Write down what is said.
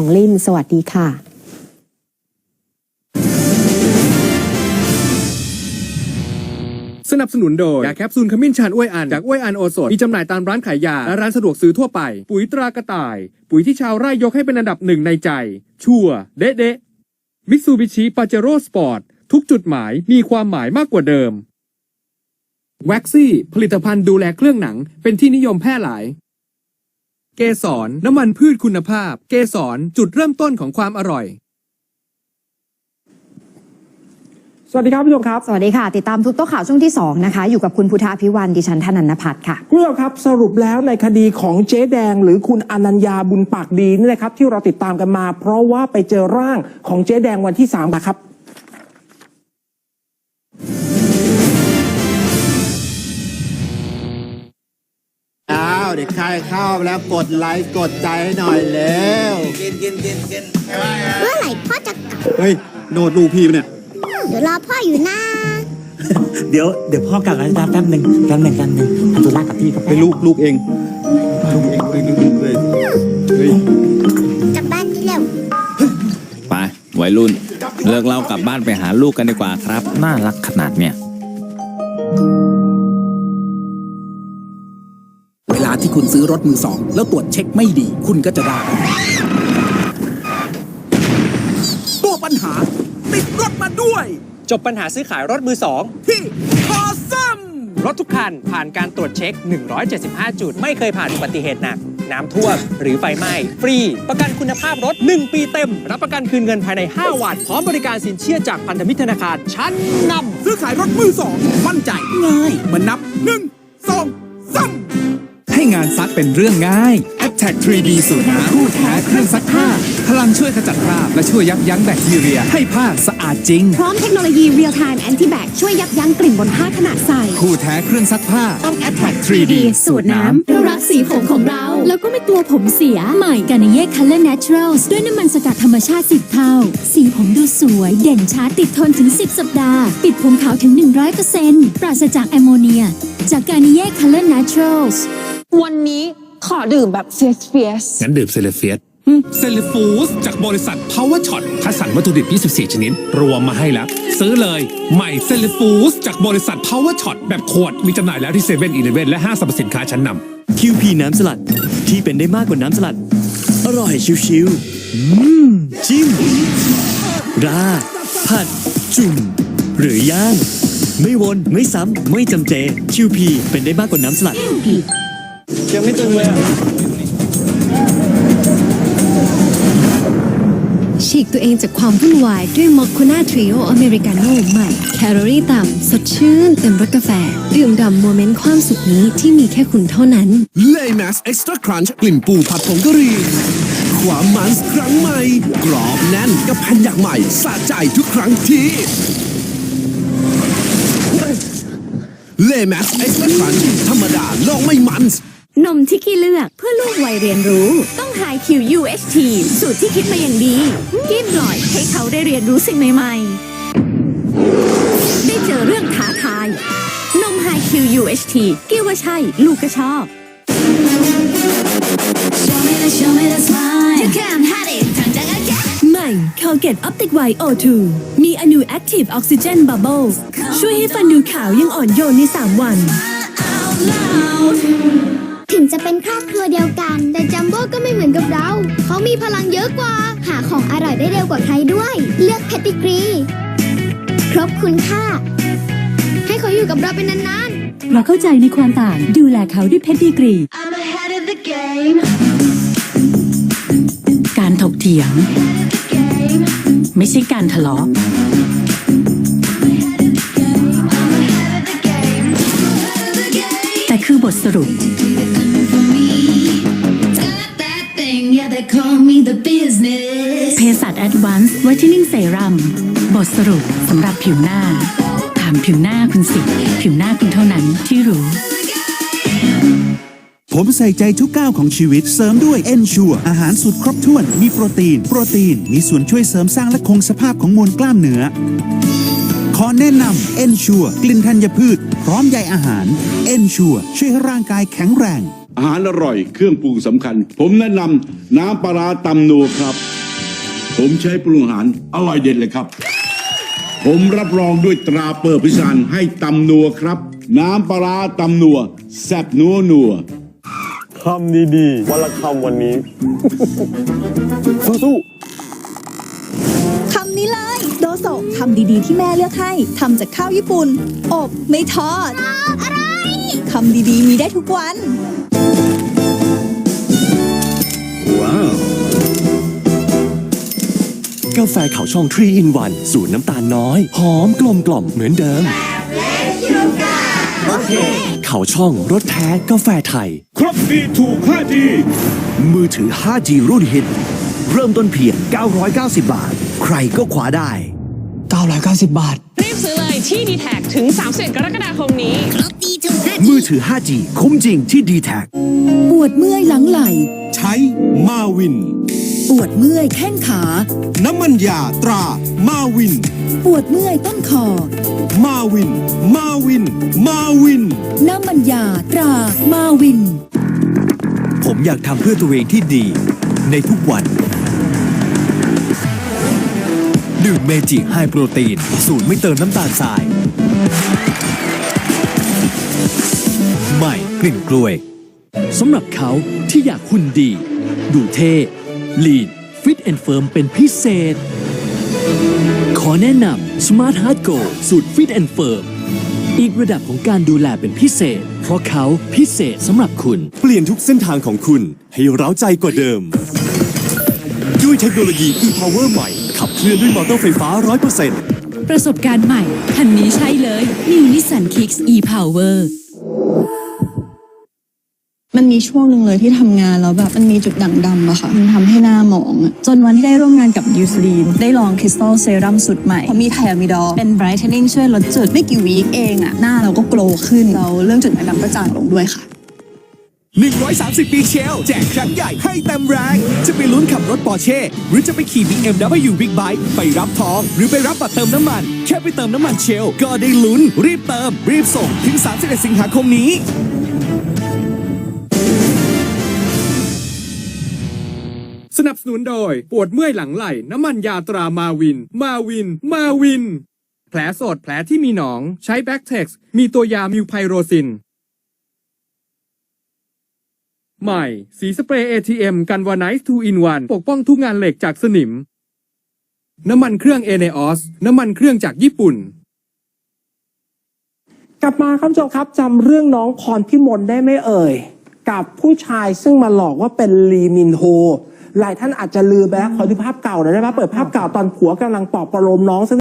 ของลิมสวัสดีค่ะสนับสนุนโดยยาแคปซูลขมิ้นชันอ้วยอันจากอ้วยอันโอสถมีจำหน่ายตามร้านขายยา และร้านสะดวกซื้อทั่วไป ปุ๋ยตรากระต่าย ปุ๋ยที่ชาวไร่ยกให้เป็นอันดับหนึ่งในใจ ชัวเด๊ะเด๊ะมิตซูบิชิปาเจโร่สปอร์ต ทุกจุดหมายมีความหมายมากกว่าเดิมแว็กซี่ผลิตภัณฑ์ดูแลเครื่องหนังเป็นที่นิยมแพร่หลาย เกสรน้ำมันพืชคุณภาพ เกสรจุดเริ่มต้นของความอร่อย สวัสดีครับผู้ชมครับ สวัสดีค่ะ ติดตามทุกโต๊ะข่าวช่วงที่ 2 นะคะ อยู่กับคุณพุทธาพิวันดิฉันธนันนพัฒน์ค่ะ คุณผู้ชมครับสรุปแล้วในคดีของเจ๊แดง หรือคุณอนัญญาบุญปากดีนี่นะครับที่เราติดตามกันมา เพราะว่าไปเจอร่างของเจ๊แดงวันที่3นะครับ เด็กชายเข้ามาแล้วกดไลค์กดใจให้หน่อยเร็วกินกินกินกินเมื่อไหร่พ่อจะกลับเฮ้ยโนดลูกพี่ปะเนี่ยเดี๋ยวรอพ่ออยู่นะเดี๋ยวเดี๋ยวพ่อกลับแล้วนะแป๊บหนึ่งแป๊บหนึ่งแป๊บหนึ่งทำธุระกับพี่กับไปลูกลูกเองลูกเองเฮ้ยลูกเลยเฮ้ยกลับบ้านนี่เร็วไปวัยรุ่น เลิกเล่ากลับบ้านไปหาลูกกันดีกว่าครับ น่ารักขนาดเนี้ยเว คุณซื้อรถมือสองแล้วตรวจเช็คไม่ดี คุณก็จะได้ ตัวปัญหา ติดรถมาด้วย จบปัญหาซื้อขายรถมือสองที่คอซัมรถทุกคันผ่านการตรวจเช็ค 175 จุด ไม่เคยผ่านอุบัติเหตุหนัก น้ำท่วม หรือไฟไหม้ ฟรี ประกันคุณภาพรถ 1 ปีเต็ม รับประกันคืนเงินภายใน 5 วัน พร้อมบริการสินเชื่อจากพันธมิตรธนาคารชั้นนำซื้อขายรถมือสองมั่นใจง่ายเหมือนนับหนึ่งสองสาม ให้งานซักเป็นเรื่องง่าย Attack 3D สูตรน้ำคู่แท้เครื่องซักผ้า พลังช่วยขจัดคราบและช่วยยับยั้งแบคทีเรีย ให้ผ้าสะอาดจริง พร้อมเทคโนโลยี Real Time Anti Bac ช่วยยับยั้งกลิ่นบนผ้าขณะใส่คู่แท้เครื่องซักผ้าต้อง Attack 3D สูตรน้ำเรารักสีผมของเรา แล้วก็ไม่กลัวผมเสียใหม่กานิเย่ Color Naturals ด้วยน้ำมันสกัดธรรมชาติ10เท่า สีผมดูสวย เด่นชัดติดทนถึง 10 สัปดาห์ ปิดผมขาวถึง 100%ปราศจากแอมโมเนีย จากกานิเย่ Color Naturals วันนี้ขอดื่มแบบเฟียสเฟียสงั้นดื่มเซเลเฟียสเซเลฟูสจากบริษัท Power Shot คัดสรรวัตถุดิบ 24 ชนิด รวมมาให้แล้ว ซื้อเลยใหม่เซเลฟูสจากบริษัท Power Shot แบบขวด มีจำหน่ายแล้วที่7 e เ e ่ e อและห้างสรรพสินค้าชั้นนำคิวพีน้ำสลัด ที่เป็นได้มากกว่าน้ำสลัด อร่อยชิวๆอืมจิ้มราดผัด จุ่ม หรือย่าง ไม่วนไม่ซ้ำไม่จำเจคิวพีเป็นได้มากกว่าน้ำสลัด ยังไม่ตึงเลยอะฉีกตัวเองจากความวุ่นวายด้วยมอคคุน่าทริโออเมริกาโน่ใหม่ แคลอรี่ต่ำ สดชื่น เต็มรสกาแฟ ดื่มด่ำโมเมนต์ความสุขนี้ที่มีแค่คุณเท่านั้นเลมัสเอ็กซ์ตร้าครันช์กลิ่นปูผัดผงกะหรี่ความมันส์ครั้งใหม่ กรอบแน่นกับแผ่นอย่างใหม่สะใจทุกครั้งที่เลมัสเอ็กซ์ตร้าครันช์ธรรมดาลองไม่มันส์ นมที่ขี้เลือกเพื่อลูกวัยเรียนรู้ ต้อง High Q UHT สูตรที่คิดมาอย่างดีกินหน่อยให้เขาได้เรียนรู้สิ่งใหม่ ๆ ได้เจอเรื่องท้าทาย นม High Q UHT กี้ว่าใช่ ลูกก็ชอบใหม่ Colgate Optic White O2 มีอนู Active Oxygen Bubbles ช่วยให้ฟันดูขาวยังอ่อนโยนใน 3 วัน ถึงจะเป็นครอบครัวเดียวกัน แต่จัมโบ้ก็ไม่เหมือนกับเรา เขามีพลังเยอะกว่า หาของอร่อยได้เร็วกว่าใครด้วย เลือกเพติกรี ครบคุณค่า ให้เขาอยู่กับเราเป็นนานเราเข้าใจในความต่าง ดูแลเขาด้วยเพชรดีกรี การถกเถียง ไม่ใช่การทะเลาะแต่คือบทสรุป เพสัตแอดวานซ์ไวท์เทนนิ่งเซรั่มบทสรุปสำหรับผิวหน้า ถามผิวหน้าคุณสิ ผิวหน้าคุณเท่านั้นที่รู้ ผมใส่ใจทุกก้าวของชีวิตเสริมด้วย Ensure อาหารสูตรครบถ้วน มีโปรตีน โปรตีน มีส่วนช่วยเสริมสร้างและคงสภาพของมวลกล้ามเนื้อ ขอแนะนำ Ensure กลิ่นธัญพืช พร้อมใยอาหาร Ensure ช่วยให้ร่างกายแข็งแรงอาหารอร่อยเครื่องปรุงสำคัญ ผมแนะนำน้ำปลาร้าตำนัวครับ ผมใช้ปรุงอาหารอร่อยเด็ดเลยครับ ผมรับรองด้วยตราเปิดพิสานให้ตำนัวครับ น้ำปลาร้าตำนัวแซ่บนัวนัวคำดีๆวันละคำวันนี้สู้คำนี้เลย โดโซคำดีๆ ที่แม่เลือกให้ทำจากข้าวญี่ปุ่น อบไม่ทอดอะไรคำดีๆ มีได้ทุกวัน ว้าว กาแฟเขาช่องทรีอินวันสูตรน้ำตาลน้อย หอมกลมกล่อมเหมือนเดิมเขาช่องรสแท้กาแฟไทย ครบดีถูก 5G มือถือ 5G รุ่นฮิต เริ่มต้นเพียง 990 บาท ใครก็คว้าได้ 990 บาท รีบซื้อเลยที่ d t แทถึง30กรกฎาคมนี้มือถือ 5G คุ้มจริงที่ d t แทปวดเมื่อยหลังไหล ใช้มาวิน ปวดเมื่อยแข้งขา น้ำมันยาตรา มาวิน ปวดเมื่อยต้นคอ มาวิน มาวิน มาวิน น้ำมันยาตรา มาวิน ผมอยากทำเพื่อตัวเองที่ดี ในทุกวันดื่มเมจิไฮโปรตีน สูตรไม่เติมน้ำตาลทราย ใหม่กลิ่นกล้วยสำหรับเขาที่อยากหุ่นดี ดูเท่ ลีนฟิตแอนด์เฟิร์มเป็นพิเศษ ขอแนะนำ Smart Heart Go สูตร Fit and Firm อีกระดับของการดูแลเป็นพิเศษ เพราะเขาพิเศษสำหรับคุณ เปลี่ยนทุกเส้นทางของคุณให้เร้าใจกว่าเดิม ด้วยเทคโนโลยี e-power ใหม่ ขับเคลื่อนด้วยมอเตอร์ไฟฟ้า 100%ประสบการณ์ใหม่ คันนี้ใช่เลย New Nissan Kicks e-Power มันมีช่วงหนึ่งเลยที่ทำงานแล้วแบบมันมีจุดด่างดำอะค่ะ มันทำให้หน้าหมองอะจนวันที่ได้ร่วมงานกับยูสลีนได้ลองคริสตัลเซรั่มสุดใหม่เพรามีไทอะมิดอลเป็นไบรท์เทนนิ่งช่วยลดจุดไม่กี่วีคเองอะหน้าเราก็โกลว์ขึ้นเราเรื่องจุดด่างดำก็จางลงด้วยค่ะ 130 ปีเชล แจกครั้งใหญ่ให้เต็มแรง จะไปลุ้นขับรถปอร์เช่ หรือจะไปขี่ BMW Big Bike ไปรับทอง หรือไปรับบัตรเติมน้ำมัน แค่ไปเติมน้ำมันเชล ก็ได้ลุ้น รีบเติม รีบส่ง ถึง 31 สิงหาคมนี้ สนับสนุนโดย ปวดเมื่อยหลังไหล่ น้ำมันยาตรามาวิน มาวิน มาวิน แผลสดแผลที่มีหนอง ใช้แบ็กเท็กซ์มีตัวยามิวไพโรซิน ใหม่ สีสเปรย์ ATM กันวาไนซ์2 in 1 ปกป้องทุกงานเหล็กจากสนิม น้ำมันเครื่องเอเนออสน้ำมันเครื่องจากญี่ปุ่นกลับมาครับผู้ชมครับจำเรื่องน้องพรพิมลได้ไหมเอ่ย กับผู้ชายซึ่งมาหลอกว่าเป็นลีมินโฮ หลายท่านอาจจะลืมไปแล้วขอดูภาพเก่าหน่อยได้ไหมเปิดภาพเก่าตอนผัวกำลังปลอบประโลมน้องซึ่ง